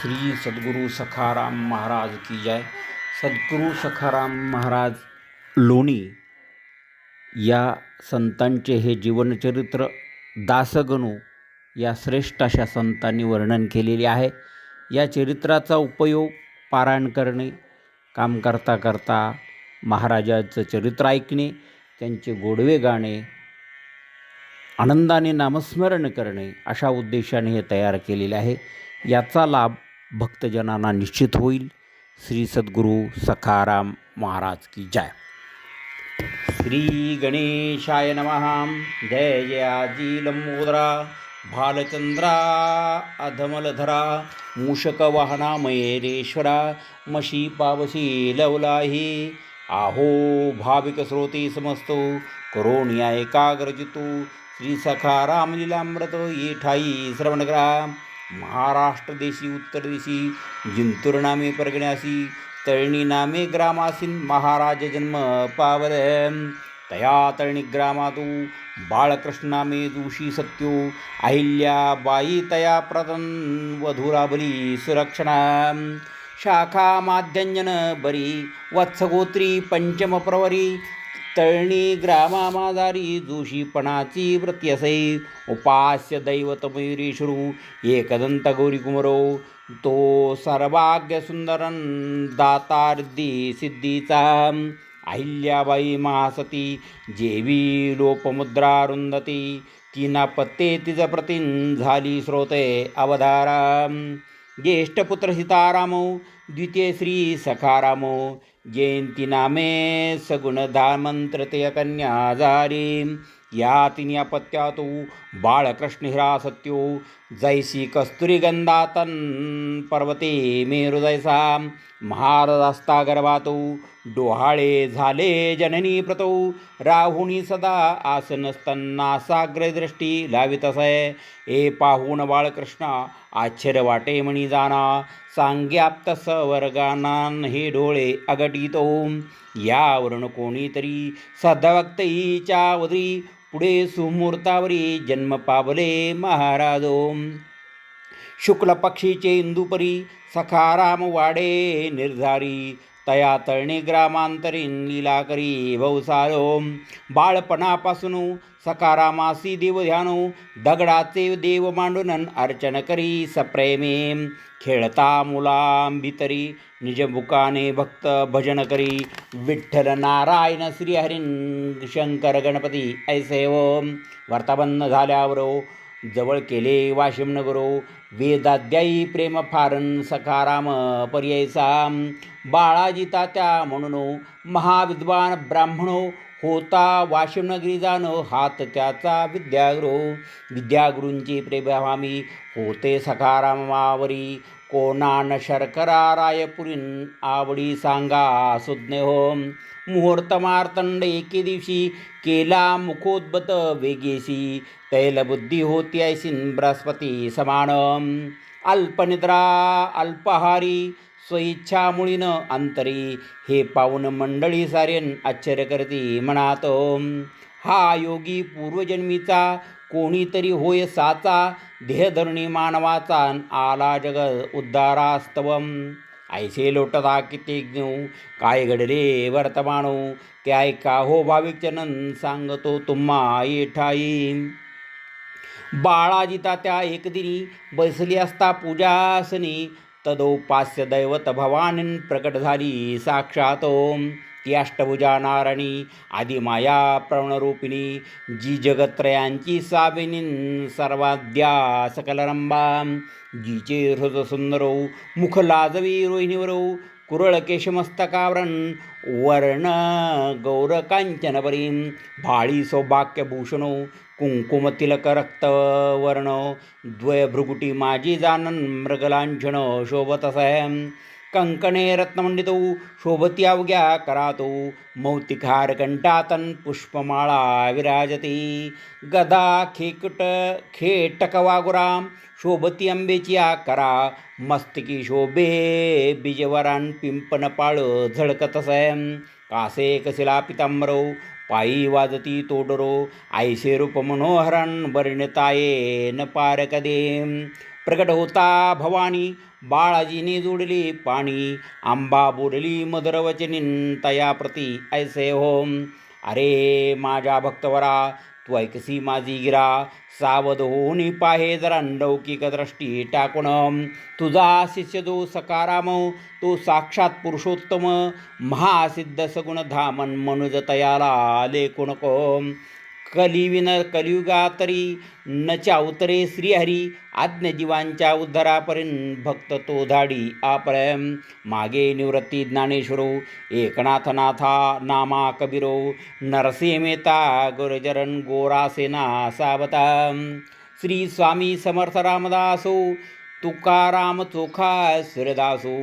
श्री सद्गुरू सखाराम महाराज की जय। सद्गुरू सखाराम महाराज लोणी या संतांचे हे जीवनचरित्र दासगणू या श्रेष्ठ अशा संतांनी वर्णन केलेले आहे. या चरित्राचा उपयोग पारायण करणे काम करता करता महाराजाचं चरित्र ऐकणे त्यांचे गोडवे गाणे आनंदाने नामस्मरण करणे अशा उद्देशाने हे तयार केलेले आहे. याचा लाभ भक्तजनांना निश्चित होईल. श्री सद्गुरू सखाराम महाराज की जय. श्री गणेशाय नमः. जय जयाजी लंबोदरा भालचंद्रा अधमलधरा मूषकवाहना मयेरेश्वरा मशी पावशी लवलाही. आहो भाविक श्रोते समस्तो करोण्या एकाग्रजितू श्री सखा रामलीलामृत ये ठाई महाराष्ट्र देशी उत्तर देशी जिंतूर नामे परगण्यासी तळणी नामे ग्रामासीन महाराज जन्म पावल. तया तळणी ग्रामातू बाळकृष्णामे दूषी सत्यो अहिल्याबाई तया प्रतन वधुराबली सुरक्षणा. शाखा माध्यंजन बरी वत्सगोत्री पंचम प्रवरी तळणी ग्रामामाधारी जोशीपणाची व्रती असे उपास्य दैवत मयुरीश्वरू एकदंत गौरी कुमरो तो सर्वाग्य सुंदरन दातार्दी सिद्धीचा. अहिल्याबाई महासती जेवी लोपमुद्रा रुंदती तिना पत्ते तिज प्रतिन झाली श्रोते अवधारा. ज्येष्ठपुत्र सीतारामो द्वितीय श्री सखारामो. जयंती नामे सगुण धामंत्रतय कन्या जारी या तिन्ही अपत्यातू बाळकृष्ण हिरा सत्यो जैसी कस्तुरी तन् पर्वते मेरु जैसा महारस्ता गर्भातो डोहाळे झाले जननी प्रतौ. राहुणी सदा आसनस्तन्ना साग्र दृष्टी लावित ए पाहून बाळकृष्णा आश्चर्य वाटे म्हणी जाना. सांग्याप्त सवर्गानान हे डोळे अगटितो. यावरून कोणीतरी सदवक्तईच्या वरी पुढे सुमुहूर्तावरी जन्म पावले महाराजो. शुक्ल पक्षीचे इंदुपरी सखाराम वाडे निर्धारी तया तळणी ग्रामांतरीन लीला करी भवसारो बाळपणापासून सकारामासी देवध्यानो दगडाचे देव मांडून अर्चन करी सप्रेमे. खेळता मुलांभितरी निज भक्त भजन करी. विठ्ठल नारायण श्रीहरीन शंकर गणपती ऐसे वर्ताबन्न झाल्यावर जवळ केले वाशिम नगरो वेदाध्यायी प्रेम फारन सखाराम पर्यायसा. बाळाजी तात्या म्हणून महाविद्वान ब्राह्मणो होता वाशिमनगरी जाणं हात त्याचा विद्यागृह विद्यागुरूंची प्रेभामी होते सखारामावरी. कोणान शर्करा रायपुरीन आवडी सांगा सुज्ञ हो मुहूर्त मार्तंड एके दिवशी केला मुखोद्बत वेगेशी तैलबुद्धी होती ऐसीन बृहस्पती समान. अल्पनिद्रा अल्पहारी स्वइच्छामुळीनं अंतरी. हे पाहून मंडळी सारेन आश्चर्य करती म्हणात हा योगी पूर्वजन्मीचा कोणीतरी होय साचा देहधरणी मानवाचा आला जग उद्धारास्तवम. ऐसे लोटता कित्येक देऊ काय घडले वर्तमानो? ते ऐका हो भाविक चनन सांगतो तुम्हा येठाई बाळाजी तात्या एकदिनी बसली असता पूजासनी तदोपास्य दैवत भवानीन प्रकट झाली साक्षात. ती अष्टभुजा नारायणी आदिमाया प्रवणरूपिणी जी जगत्रयांची साविनीन सर्वाद्या सकलरंबा जीचे हृद सुंदरौ मुख लाजवी रोहिणीवरौ कुरळ केशमस्तकावरण वर्ण गौरकांचनपरीं भाळी सौभाग्यभूषणो कुंकुम तिलक द्वय द्वयभ्रुकुटी माजी जानन मृगलांछन शोभत कंकणे रत्नमंडितौ शोभती अवघ्या करातो मौतिकार कंठातन पुष्पमाळा विराजती। गदा खेकट खेटकवागुराम शोभती अंबेची आकरा मस्तकी शोभे बीजवरान पिंपन पाळ झळकत कासे कसिला पायी वाजती तोडरो आयसे रूप मनोहरण वर्णताये न प्रकट होता भवानी. बाळाजीने जोडले पाणी. आंबा बोलली मधुरवचनीन तया प्रती ऐसे होम अरे माझ्या भक्तवरा तू ऐकसी माझी गिरा. सावध होऊन पाहे जरा लौकिक दृष्टी टाकून. तुझा शिष्य जो सकाराम तो साक्षात पुरुषोत्तम. महासिद्ध सगुण धामन मनुज तयाला लेखुण कोम कलिविन कलियुगा तरी न चावतरे श्रीहरी आज्ञजीवांच्या उद्धारापर्यंत भक्त तो धाडी आप्रेम मागे निवृत्ती ज्ञानेश्वरो एकनाथनाथा नामा कबीरो नरसिंहमेता गुरुजरन गोरासेना सावता. श्री स्वामी समर्थ रामदासो तुकाराम चोखा सूर्यदासो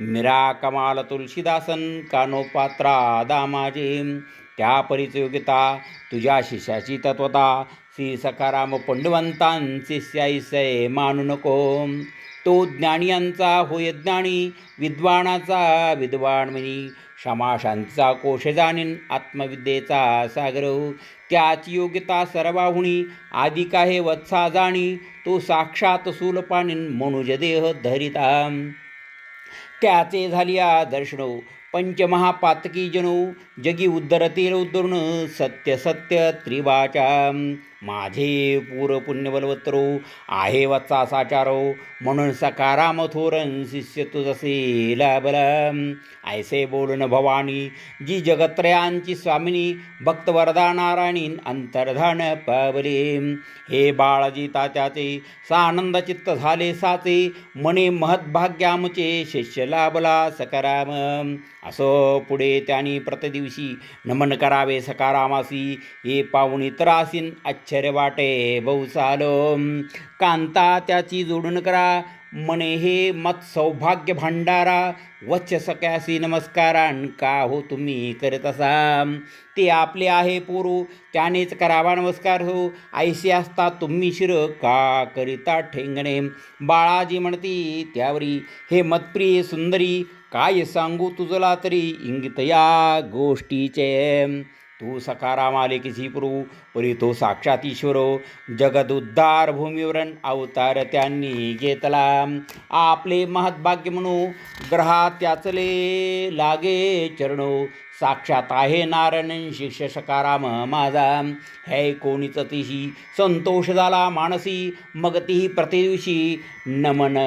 मिरा कमाल तुलसीदासन कानोपात्रा दामाजे. त्या परिचयोगिता? तुझ्या शिष्याची तत्वता. श्री सकाराम पंडवंतां शिष्याईसय मानू नको. तो ज्ञानियांचा होय ज्ञानी विद्वानाचा विद्वान म्हणी क्षमाशांचा कोश जाणीन आत्मविद्येचा सागर हो. त्याची योग्यता सर्वाहुणी आदी काहे वत्सा जाणी तो साक्षात सूलपाणीन मनुजदेह धरिता. त्याचे झालिया दर्शनो हो. पंचमहापातकी जनो जगी उद्धरतील उद्धरण सत्य सत्य त्रिवाचा माझे पूर पुण्यबलवत्रो आहे वत्सा साचारो म्हणून सकाराम थोरन शिष्य तुझसे लाभल ऐसे बोलून भवानी जी जगत्रयांची स्वामिनी भक्तवरदा नारायणी अंतर्धान पावले. हे बाळजी तात्याचे सानंद चित्त झाले साचे मने महद्भाग्यामचे शिष्य लाभला सकाराम. असो पुढे त्यांनी प्रतिदिवशी नमन करावे सकारामासी हे पाहुणी त्रासीन आश्चर्य वाटे बहुसालो कांता त्याची जोडून करा. मने हे मत सौभाग्य भांडारा. वच्च सक्यासी नमस्कारान का हो तुम्ही करत असा? ते आपले आहे पोरू त्यानेच करावा नमस्कार हो. ऐसे असता तुम्ही शिर का करिता ठेंगणे? बाळाजी म्हणती त्यावरी हे मतप्रिय सुंदरी काय सांगू तुझला तरी? इंगित या गोष्टीचे. तू सकाराम आले किसी पुरू परी तो साक्षात ईश्वरो. जगदुद्धार भूमीवरण अवतार त्यांनी घेतला. आपले महद्भाग्य म्हणू ग्रहा त्याचले लागे चरणो. साक्षात आहे नारायण शिष्य सकाराम माझा. हे कोणीच तिशी संतोष झाला मानसी. मग तिही प्रतिदिवशी नमन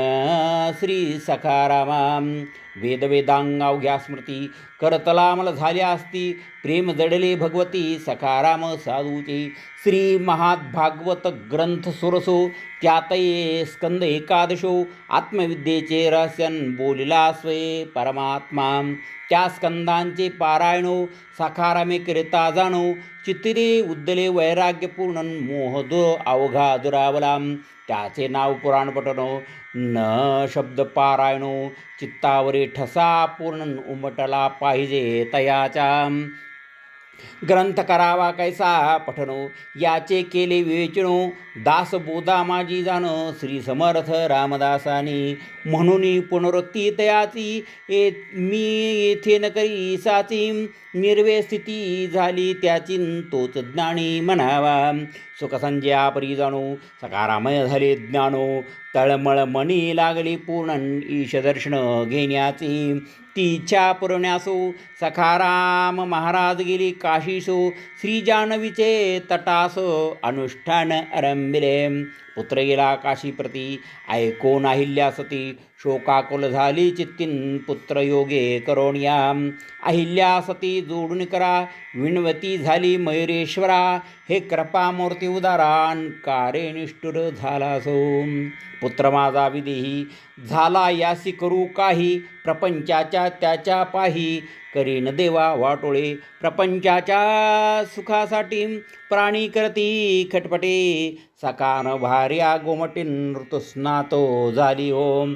श्री सकारामा. वेदवेदांगावघ्या स्मृती करतलामल झाल्या असती प्रेम जडले भगवती सकाराम साधूची. श्री महाद्भागवत ग्रंथ सुरसो त्यातये स्कंद एकादशो आत्मविद्येचे रहस्यन बोलिला स्वये परमात्मा. त्या स्कंदांचे पारायणो सकारामे करिता जाणो चित्तिरे उद्दले वैराग्यपूर्ण मोहदो अवघा दुरावलाम. त्याचे नाव पुराण पटनो न शब्द पारायणो चित्तावरी ठसा पूर्ण उमटला पाहिजे तयाचा ग्रंथ करावा कैसा पठनो याचे केले विवेचनो दास बोधा माझी जाण श्री समर्थ रामदासानी. म्हणून पुनरुक्ती तयाची ए मी येथे न करी साची. निर्वेस्थिती झाली त्याची. तोच ज्ञानी म्हणावा. सुखसंजया परी जाणो. सकारामय झाले ज्ञानो. तळमळ मणी लागली पूर्ण ईश दर्शन घेण्याची. ती इच्छा पुरवण्यासो सखाराम महाराज गेली काशीसो. श्री जानवीचे तटासो अनुष्ठान आरंभिले पुत्र गेला काशीप्रती ऐकोन अहिल्या सती. शोकाकुल झाली चित्तीन पुत्र योगे करोणिया अहिल्या सती जोडून करा विणवती झाली मयुरेश्वरा हे कृपामूर्ती उदारान कारे निष्ठुर झाला सोम पुत्र माझा विदेही झाला यासी करू काही? प्रपंचाच्या त्याच्या पाही करीन देवा वाटोळे. प्रपंचाच्या सुखासाठी प्राणी करती खटपटे. सकान भार्या गोमटी ऋतुस्नातो झाली हो. ओम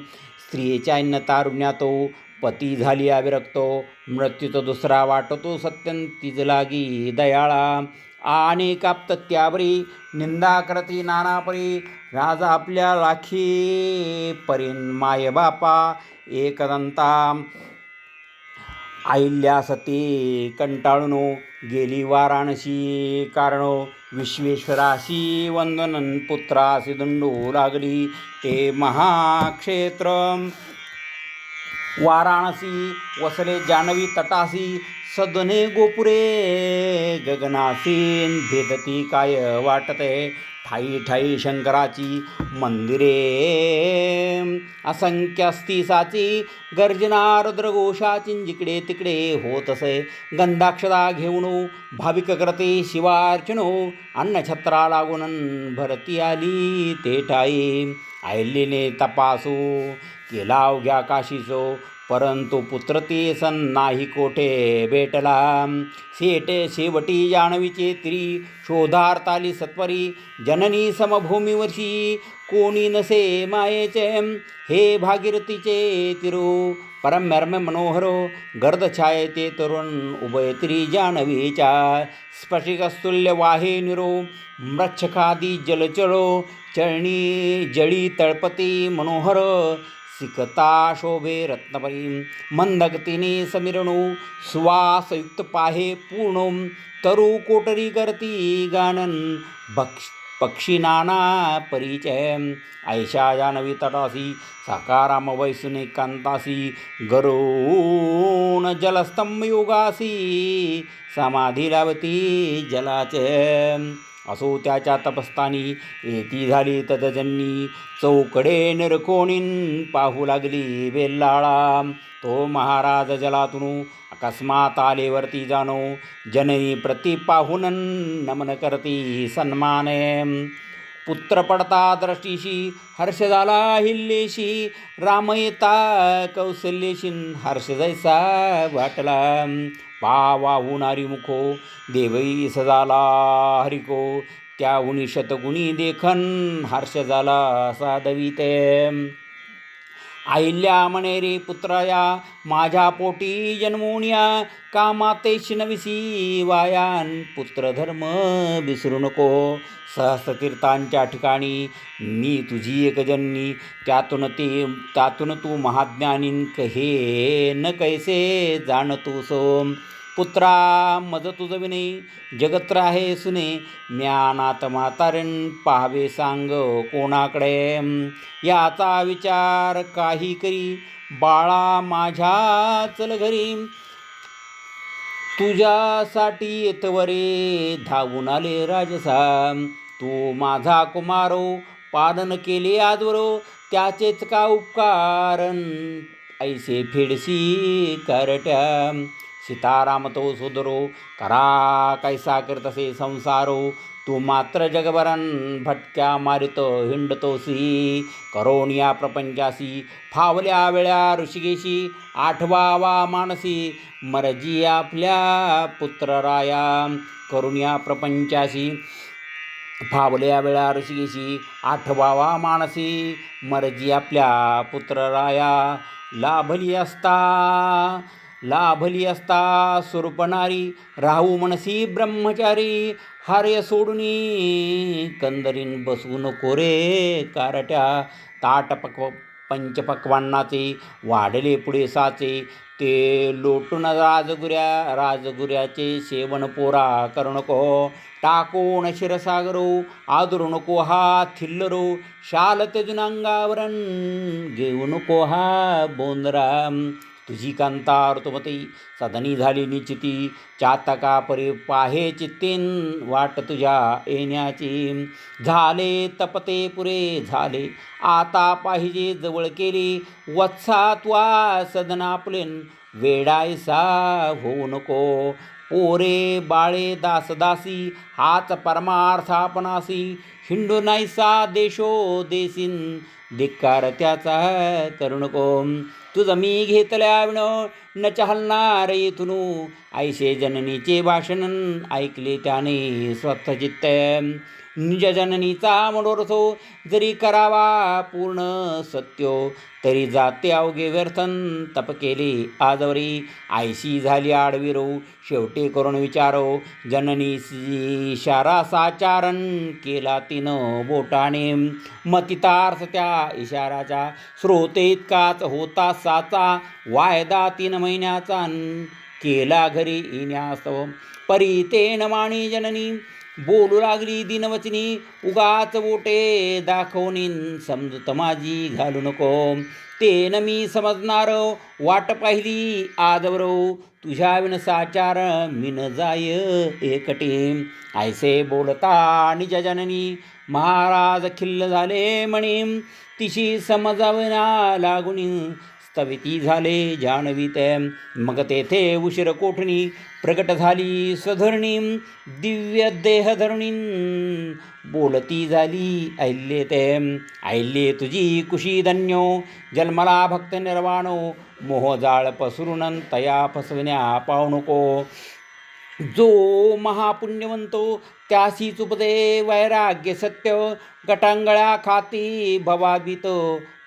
स्त्रियेच्या न तारुण्यातो पती झाली अविरक्तो. मृत्यूचा दुसरा वाटतो सत्यन तिज लागी दयाळा. आणि काप्त त्यावरी निंदा करती नानापरी. राजा आपल्या लाखी परीन माय बापा एकदंता आईल्या सती कंटाळून गेली वाराणसी. कारण विश्वेश्वराशी वंदनन पुत्रासी दंडू लागली. ते महाक्षेत्र वाराणसी वसले जानवी तटासी सदने गोपुरे गगनासीन भेदती काय वाटते? ठाई ठाई शंकराची मंदिरे. असंख्य अस्तिसाची गर्जना रुद्रघोषाची जिकडे तिकडे होत असे गंधाक्षदा घेऊन भाविक करते शिवार्चनो अन्नछत्रा लागून भरती आली ते ठाई. आयलीने तपासू केला अवघ्या काशीचो परंतु पुत्र ते सन नाही कोठे भेटला? शेटे शेवटी जानवीचे त्री शोधार्थाली सत्वरी जननी समभूमीवरशी कोणी नसे मायेचे? हे भागीरथीचे तिरो परम्यर्म मनोहरो गर्दछाये ते तरुण उभयत्री जाणवीच्या स्फटिकस्तुल्य वाहे निरो मृच्छकादी जलचळो चळणी जळी तळपती मनोहर सिकता शोभे रत्नपरी। मंदगतीने समिरणू। सुवासयुक्त पाहे पूर्ण। तरु कोटरी करती गानन भक्ष पक्षी नाना परिचय। ऐशा जानवी तटासी। साकाराम वैसुने कांतासी। गरुण जलस्तंभ योगासी। समाधी लावती जलाचे असो त्याच्या तपस्तानी. येती झाली तदजन्नी चौकडे निरखोणीन पाहू लागली बेल्लाळा. तो महाराज जलातून अकस्मात आलेवरती जाणो. जननी प्रति पाहुनन नमन करती सन्माने. पुत्र पडता दृष्टीशी हर्ष झाला हिल्लेशी राम येता कौशल्यशीन हर्ष जैसा वाटला पावाहुनारी मुखो देवई सजाला हरिको त्याहुनी शतगुणी देखन हर्ष झाला साधवी ते म्हणे रे पुत्राया माझ्या पोटी जन्मोनिया का मातेशी नविसी वायान. पुत्रधर्म विसरू नको सहस्रतीर्थांच्या ठिकाणी मी तुझी एकजन्नी. त्यातून ते त्यातून तू महाज्ञानीन कहे न कैसे जाणतो सोम पुत्रा मज तुझ विने जगत्र आहे सुने ज्ञानात म्हातारण पाहावे सांग कोणाकडे? याचा विचार काही करी बाळा माझ्या चल घरी. तुझ्यासाठी येतवरे धावून आले राजसा. तू माझा कुमारो पालन केले आजवरो त्याचेच का उपकारण ऐसे फिडसी करट्या. सीताराम तो सुधरो करा कैसा करतसे संसारो। तू मात्र जगभरन भटक्या मारित हिंडतोसी करोणिया प्रपंचासी फावल्या वेळा ऋषिकेशी आठवावा मानसी मरजी आपल्या पुत्रराया करुण्या प्रपंचासी फावल्या वेळा ऋषिकेशी आठवावा मानसी मरजी आपल्या पुत्रराया लाभली असता। लाभली असता स्वरूपणारी राहू मनसी ब्रह्मचारी. हार्य सोडूनी कंदरीन बसू नको रे कारट्या. ताट पक्व वाढले पुढे साचे. ते लोटून राजगुऱ्या राजगुऱ्याचे सेवन पोरा करू नको. टाकून शिरसागरो आदरू नको हा थिल्लरो. शाल त्यजून अंगावरण घेऊ नको हा बोंदरा. तुझी कांता ऋतुमती सदनी झाली निश्चिती चातका परी पाहे चित्तीन वाट तुझ्या येण्याची. झाले तपते पुरे झाले आता पाहिजे जवळ केली. वत्सा त्वा सदना आपलेन वेडायसा होऊ नको. पोरे बाळे दासदासी हाच परमार्थापणासी हिंडू नाहीसा देशो देसीन धिक्कार त्याचा करू नको. तुझं मी घेतल्या विण न चालणार येथून ऐसे जननीचे भाषण ऐकले त्याने स्वतः चित्त. निजजननीचा मनोरथो जरी करावा पूर्ण सत्यो तरी जाते अवघे व्यर्थन तप केले आजवरी. आयशी झाली आडविरो शेवटी करून विचारो जननी इशारा साचारण केला तिनं बोटाने. मतितार्थ त्या इशाराच्या स्रोते इतकाच होता साचा वायदा तीन महिन्याचा केला घरी येण्यास्तव परी तेन माणी जननी बोलू लागली दिनवचनी उगाच बोटे दाखवणीन समजूत माझी घालू नको. तेन मी समजणार वाट पाहिली आजवर तुझ्या विनसाचार मिन जाय एकटे ऐसे बोलता निज जननी महाराज खिल्ल झाले म्हणे तिशी समजावना लागुनी स्तविती झाले जाणवी मग तेथे उशीर कोठणी? प्रगट झाली स्वधरणी दिव्य देहधरणी. बोलती झाली ऐल्ये ते ऐल्ये तुझी कुशी धन्यो? जन्मला भक्त निर्वाणो. मोहजाळ पसरून तया फसवण्या पाहू नको. जो महापुण्यवंतो त्यासी चुपदे वैराग्य सत्य गटांगळ्या खाती भवावित.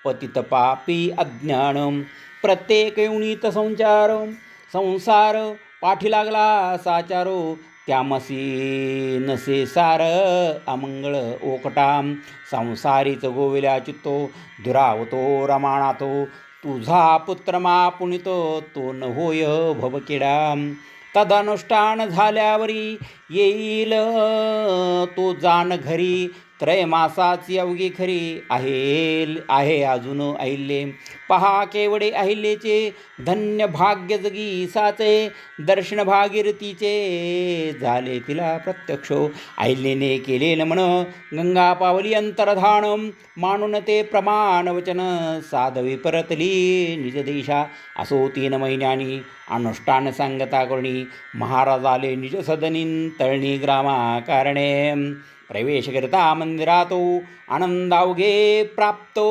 पतित पापी अज्ञान प्रत्येक युनीत संचार संसार पाठी लागला साचारो त्यामसी नसे सार अमंगळ ओकटाम संसारीच गोविल्या चित्तो दुरावतो रमाणातो तुझा पुत्र मा पुनितो तो न होय भवकिडा तदनुष्ठान झाल्यावरी येईल तो जाण घरी त्रयमासाची अवघी खरी आहे आहे अजून अहिल्ये. पहा केवडे अहिल्याचे धन्य भाग्य जगी साचे दर्शन भागीरथीचे. झाले तिला प्रत्यक्ष. अहिल्येने केलेलं म्हण गंगा पावली अंतर्धान. मानून ते प्रमाण वचन साधवी परतली निज देशा. असो तीन महिन्यानी अनुष्ठान सांगता करणी महाराज आले निज सदनी तळणी ग्रामा कारणे प्रवेशकरिता मंदिरातो आनंदावघे प्राप्तो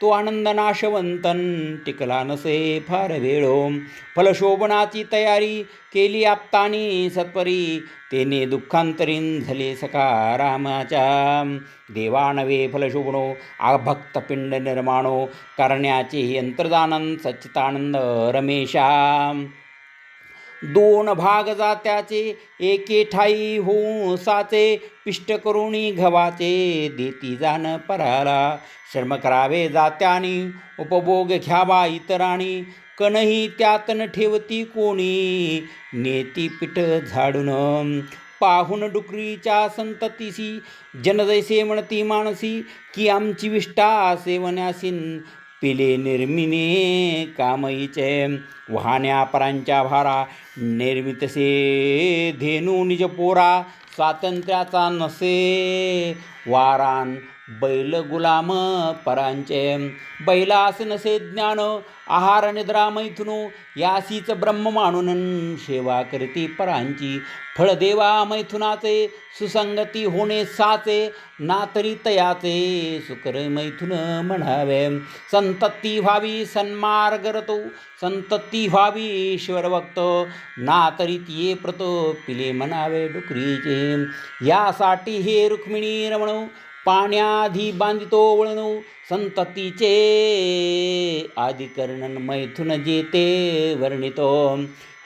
तो आनंद नाशवंतन टिकला नसे फार वेळो फलशोभनाची तयारी केली आपतानी सत्परी तेने दुःखांतरीन झाले सकारामाच्या देवानवे फलशोभनो आभक्तपिंड निर्माणो करण्याचे यंत्रदानंद सच्चितानंद रमेशा दोन भाग जात्याचे एके ठाई होऊ साचे पिष्ट करुणी घवाचे देती जाण पराला. श्रम करावे जात्यानी उपभोग घ्यावा इतराणी कणही त्यात न ठेवती कोणी नेती पिठ झाडून. पाहून डुकरीच्या संततीसी जनजैसे म्हणती माणसी की आमची विष्ठा सेवन्यासीन. पिले निर्मिने कामईचे वाहण्यापरांच्या भारा निर्मितसे धेनू निज पोरा स्वातंत्र्याचा नसे वारान बैल गुलाम परांचे. बैलास नसे ज्ञान आहार निद्रा मैथुनो यासीच ब्रह्म मानून सेवा करती परांची. फळदेवा मैथुनाचे सुसंगती होणे साचे ना तरी तयाचे सुकर मैथुन म्हणावे. संतती व्हावी सन्मार्ग रतो संतती व्हावी ईश्वरभक्त ना तरी ये प्रतो पिले म्हणावे डुकरीचे. यासाठी हे रुक्मिणी रमण पाण्याधी बांधितो वळणू संततीचे आदिकर्णन मैथुन जेते वर्णितो.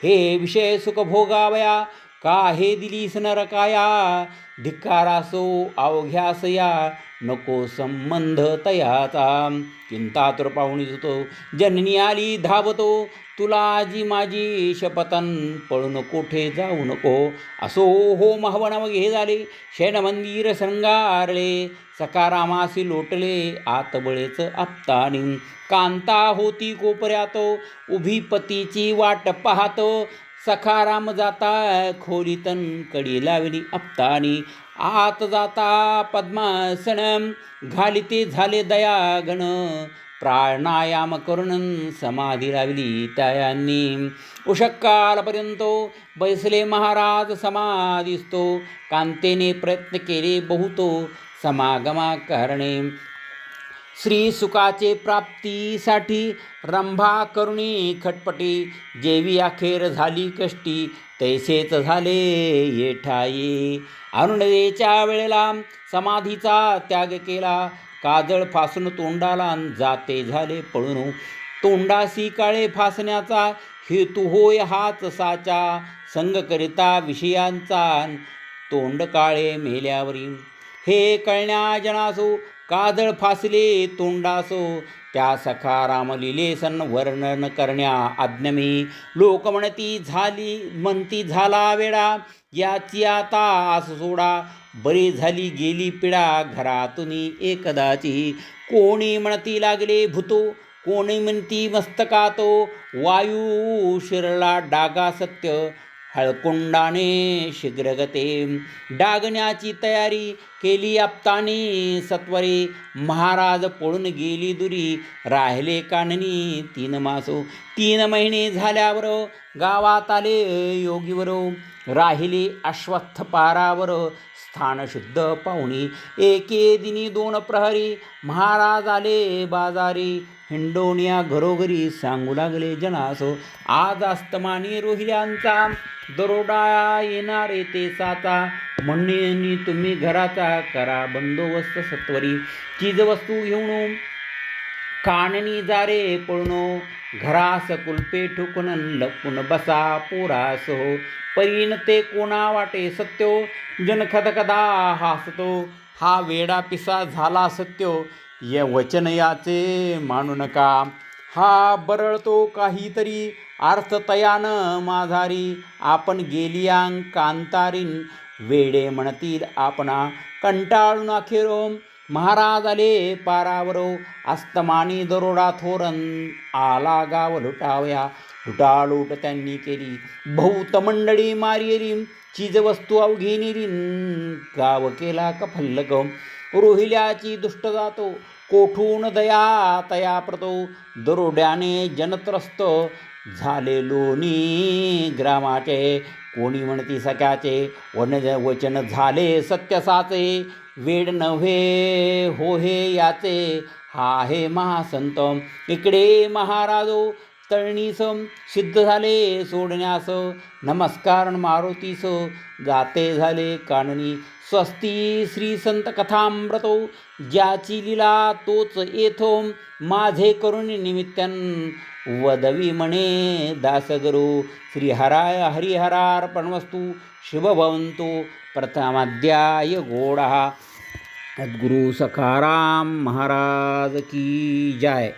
हे विषय सुख भोगावया का हे दिलीस नरकाया? धिक्कारासो अवघ्यासया नको संबंध तयाचा. चिंतातुर पाहुणी जातो जननी आली धावतो. तुला जी माझी शपथन पळून कोठे जाऊ नको? असो हो महावना मग हे झाले. शैन मंदिर संगारले सकारामासी लोटले आतबळेच आपतानी. कांता होती कोपऱ्यात उभी पतीची वाट पाहतो. सखाराम जाता खोलीतन कडी लावली आपतानी आत जाता पद्मासन घालिते झाले दयागण। प्राणायाम करून समाधी लावली त्यायांनी उषक्कालपर्यंत बैसले महाराज समाधिस्तो। कांतेने प्रयत्न केले बहुतो। समागमा करणे। श्री सुखाचे प्राप्तीसाठी रंभा करुणी खटपटी जेवी अखेर झाली कष्टी तैसेच झाले येठाई. अरुणदेच्या वेळेला समाधीचा त्याग केला काजळ फासून तोंडाला जाते झाले पळून. तोंडासी काळे फासण्याचा हेतू होय हाच साचा संग करिता विषयांचा तोंड काळे मेल्यावरी. हे कळण्या जनासो काजळ फासले तोंडासो. त्या सखाराम लिलेसन वर्णन करण्या आज्ञमी. लोक म्हणती झाली म्हणती झाला वेळा याची आता आस सोडा. बरी झाली गेली पिढा घरातून एकदाची. कोणी म्हणती लागले भूतो. कोणी म्हणती मस्तकातो. वायू शिरला डागा सत्य. हळकुंडाने शीघ्रगते. डागण्याची तयारी केली आपतानी. सत्वरे महाराज पळून गेली दुरी. राहिले काननी तीन मासो. तीन महिने झाल्यावर गावात आले योगीवर. राहिले अश्वत्थ पारावर. स्थान शुद्ध पाहुणी. एके दिनी दोन प्रहरी. महाराज आले बाजारी. हिंडोनिया घरोघरी सांगू लागले जनासो. आज अस्तमानी रोहिल्यांचा. दरोडा येणार येते साचा. म्हणणे तुम्ही घराचा करा बंदोबस्त सत्वरी. चीजवस्तू घेऊन काननी जारे पळणो घरास कुलपे ठुकून लपून बसा पोरासो हो. परीन ते कोणा वाटे सत्यो? जन खदखदा हासतो. हा वेडा पिसा झाला सत्यो. ये वचन याचे मानू नका. हा बरळतो काहीतरी अर्थतयान माझारी आपण गेलियांग कांतारीन. वेडे म्हणतील आपणा. कंटाळून अखेरो महाराज आले पारावरो अस्तमानी दरोडा थोरन आला गाव लुटावया. लुटालूट त्यांनी केली. बहुत मंडळी मारियरी चीजवस्तू अवघी नेलीन गाव केला कफल्लक रोहिल्याची दुष्ट जातो. कोठून दया? तया प्रतो दरोड्याने जनत्रस्त झाले लोणी. ग्रामाचे कोणी म्हणती सख्याचे? वन वचन झाले सत्यसाचे. वेड नव्हे हो हे याचे. हा हे महासंत. इकडे महाराजो तळणीस सिद्ध झाले सोडण्यास. नमस्कार मारुतीस. जाते झाले काननी स्वस्ती श्री संत कथामृतो ज्याची लीला तोच येथो माझे करुण निमित्तन वदवी म्हणे दासगुरु. श्रीहराय हरिहरार्पणवस्तू शुभभवन्तु प्रथमाध्याय गोडा. सद्गुरु सखाराम महाराज की जय.